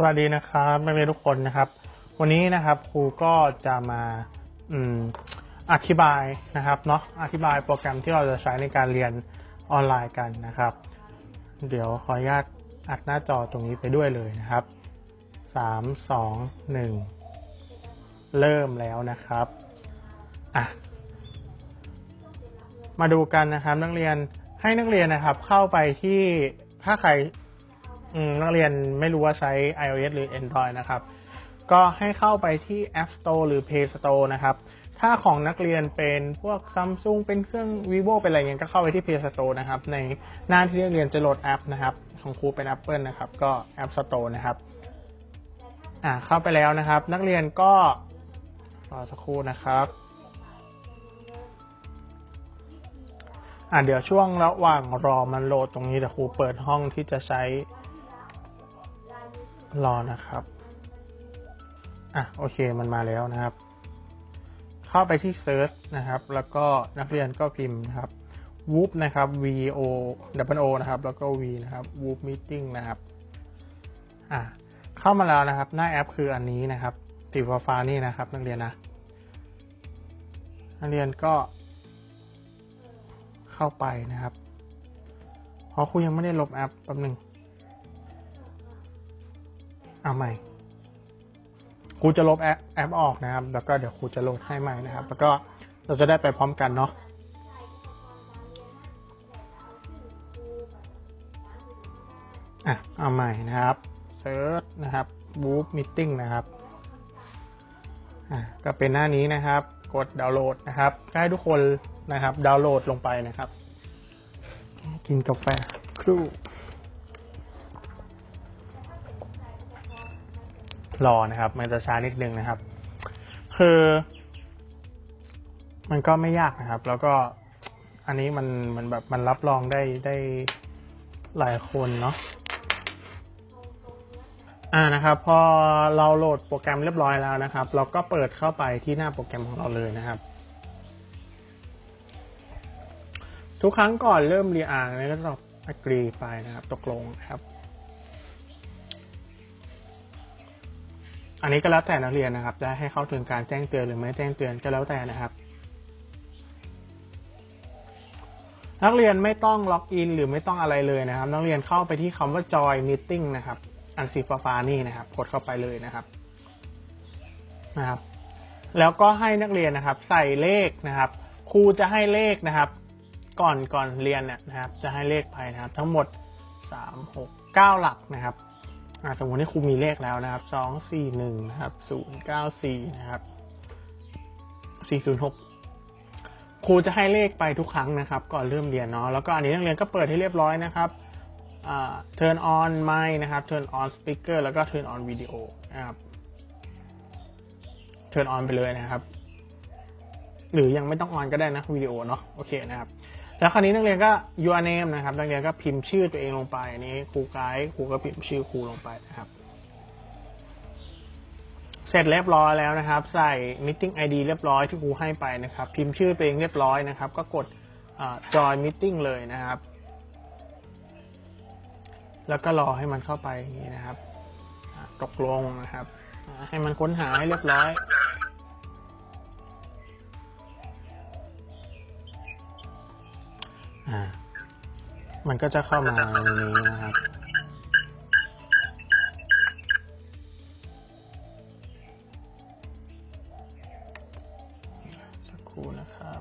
สวัสดีนะครับนักเรียนทุกคนนะครับ วันนี้นะครับครูก็จะมาอืมอธิบายนะครับเนาะอธิบายโปรแกรมที่เราจะใช้ในการเรียนออนไลน์กันนะครับ เดี๋ยวขออนุญาตอัดหน้าจอตรงนี้ไปด้วยเลยนะครับสามสองหนึ่งเริ่มแล้วนะครับอะมาดูกันนะครับนักเรียนให้นักเรียนนะครับเข้าไปที่ถ้าใคร นักเรียนไม่รู้ว่าใช้ iOS หรือ Android นะครับ ก็ให้เข้าไปที่ App Store หรือ Play Store นะครับ ถ้าของนักเรียนเป็นพวก Samsung เป็นเครื่อง vivo เป็นอะไรเงี้ยก็เข้าไปที่ Play Store นะครับ ในหน้าที่นักเรียนจะโหลดแอปนะครับ ของครูเป็น Apple นะครับ ก็ App Store นะครับ อ่าเข้าไปแล้วนะครับ นักเรียนก็รอสักครู่นะครับอ่าเดี๋ยวช่วงระหว่างรอมันโหลดตรงนี้เดี๋ยวครูเปิดห้องที่จะใช้ รอนะครับ อะโอเคมันมาแล้วนะครับ เข้าไปที่ Search นะครับ แล้วก็นักเรียนก็พิมพ์นะครับ Whoop นะครับ V O W O นะครับ แล้วก็ V นะครับ Whoop Meeting นะครับ อะเข้ามาแล้วนะครับ หน้าแอปคืออันนี้นะครับสีฟ้านี่นะครับ นักเรียนนะนักเรียนก็เข้าไปนะครับ เพราะครูยังไม่ได้ลบแอปแป๊บหนึ่ง เอาใหม่ครูจะลบแอปแอปออกนะครับ แล้วก็เดี๋ยวครูจะโหลดให้ใหม่นะครับ แล้วก็เราจะได้ไปพร้อมกันเนาะอะเอาใหม่นะครับเซิร์ชนะครับ Boop Meeting นะครับอะก็เป็นหน้านี้นะครับ กดดาวน์โหลดนะครับให้ทุกคนนะครับ ดาวน์โหลดลงไปนะครับ กินกาแฟครู่ รอนะครับ มันจะช้านิดนึงนะครับ คือ มันก็ไม่ยากนะครับ แล้วก็อันนี้มันมันแบบมันรับรองได้ได้หลายคนเนาะอ่านะครับ พอเราโหลดโปรแกรมเรียบร้อยแล้วนะครับ เราก็เปิดเข้าไปที่หน้าโปรแกรมของเราเลยนะครับทุกครั้งก่อนเริ่มเรียนอ่านก็ต้อง agree ไปนะครับ ตกลงครับ อันนี้ก็แล้วแต่นักเรียนนะครับ จะให้เข้าถึงการแจ้งเตือนหรือไม่แจ้งเตือนก็แล้วแต่นะครับ นักเรียนไม่ต้องล็อกอินหรือไม่ต้องอะไรเลยนะครับ นักเรียนเข้าไปที่คำว่า join meeting นะครับ อันสีฟ้าๆนี่นะครับ กดเข้าไปเลยนะครับนะครับ แล้วก็ให้นักเรียนนะครับ ใส่เลขนะครับ ครูจะให้เลขนะครับ ก่อนก่อนเรียนเนี่ยนะครับ จะให้เลขไปนะครับ ทั้งหมดสามหกเก้าหลักนะครับ อ่าสมมติที่ครูมีเลขแล้วนะครับสองสี่หนึ่งนะครับศูนย์เก้าสี่นะครับสี่ศูนย์หกครูจะให้เลขไปทุกครั้งนะครับ ก่อนเริ่มเรียนเนาะแล้วก็อันนี้นักเรียนก็เปิดให้เรียบร้อยนะครับอ่า turn on mic นะครับ turn on speaker แล้วก็ turn on video นะครับ turn on ไปเลยนะครับ หรือยังไม่ต้อง on ก็ได้นะวิดีโอเนาะโอเคนะครับ แล้วคราวนี้นักเรียนก็ your name นะครับ นักเรียนก็พิมพ์ชื่อตัวเองลงไปอันนี้ครูไกด์ครูก็พิมพ์ชื่อครูลงไปนะครับ เสร็จเรียบร้อยแล้วนะครับ ใส่ meeting ID เรียบร้อยที่ครูให้ไปนะครับ พิมพ์ชื่อตัวเองเรียบร้อยนะครับ ก็กดอ่า join meeting เลยนะครับ แล้วก็รอให้มันเข้าไปอย่างนี้นะครับ ตกลงนะครับ ให้มันค้นหาให้เรียบร้อย อ่า มันก็จะเข้ามาในนี้นะครับ สักครู่นะครับ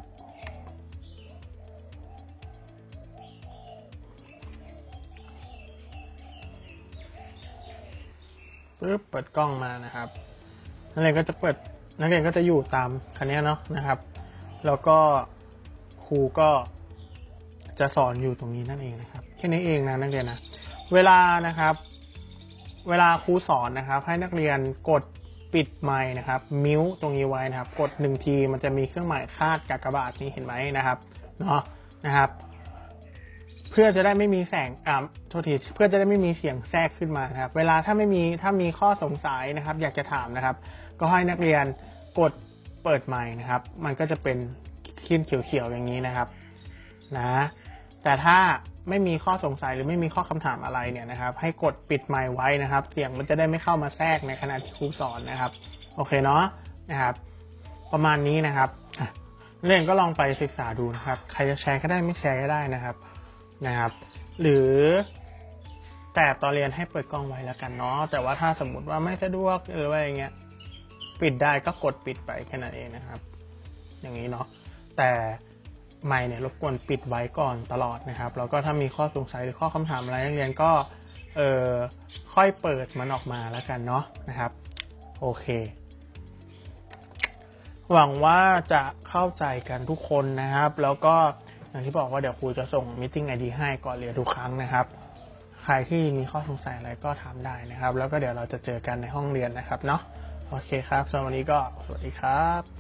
ปึ๊บ เปิดกล้องมานะครับ นักเรียนก็จะเปิด นักเรียนก็จะอยู่ตามคันนี้เนาะนะครับ แล้วก็ครูก็ จะสอนอยู่ตรงนี้นั่นเองนะครับ แค่นี้เองนะนักเรียนนะ เวลานะครับ เวลาครูสอนนะครับ ให้นักเรียนกดปิดไมค์นะครับ มิวตรงนี้ไว้นะครับ กดหนึ่งทีมันจะมีเครื่องหมายคาดกากบาทนี้เห็นไหมนะครับเนาะนะครับ เพื่อจะได้ไม่มีแสงอ่าโทษทีเพื่อจะได้ไม่มีเสียงแทรกขึ้นมานครับ เวลาถ้าไม่มีถ้ามีข้อสงสัยนะครับ อยากจะถามนะครับ ก็ให้นักเรียนกดเปิดไมค์นะครับ มันก็จะเป็นขึ้นเขียวๆอย่างนี้นะครับ นะ แต่ถ้าไม่มีข้อสงสัยหรือไม่มีข้อคำถามอะไรเนี่ยนะครับ ให้กดปิดไมค์ไว้นะครับ เสียงมันจะได้ไม่เข้ามาแทรกในขณะที่ครูสอนนะครับ โอเคเนาะนะครับ ประมาณนี้นะครับเรียนก็ลองไปศึกษาดูนะครับ ใครจะแชร์ก็ได้ไม่แชร์ก็ได้นะครับนะครับ หรือแต่ตอนเรียนให้เปิดกล้องไว้แล้วกันเนาะแต่ว่าถ้าสมมติว่าไม่สะดวกหรือว่าอย่างเงี้ยปิดได้ก็กดปิดไปแค่นั้นเองนะครับ อย่างนี้เนาะแต่ ไม่เนี่ยรบกวนปิดไว้ก่อนตลอดนะครับ แล้วก็ถ้ามีข้อสงสัยหรือข้อคำถามอะไรนักเรียนก็เออค่อยเปิดมันออกมาแล้วกันเนาะนะครับ โอเค หวังว่าจะเข้าใจกันทุกคนนะครับ แล้วก็อย่างที่บอกว่าเดี๋ยวครูจะส่งมิ e ไอดีให้ก่อนเรียนทุกครั้งนะครับ ใครที่มีข้อสงสัยอะไรก็ถามได้นะครับ แล้วก็เดี๋ยวเราจะเจอกันในห้องเรียนนะครับเนาะโอเคครับสำหรับวันนี้ก็สวัสดีครับ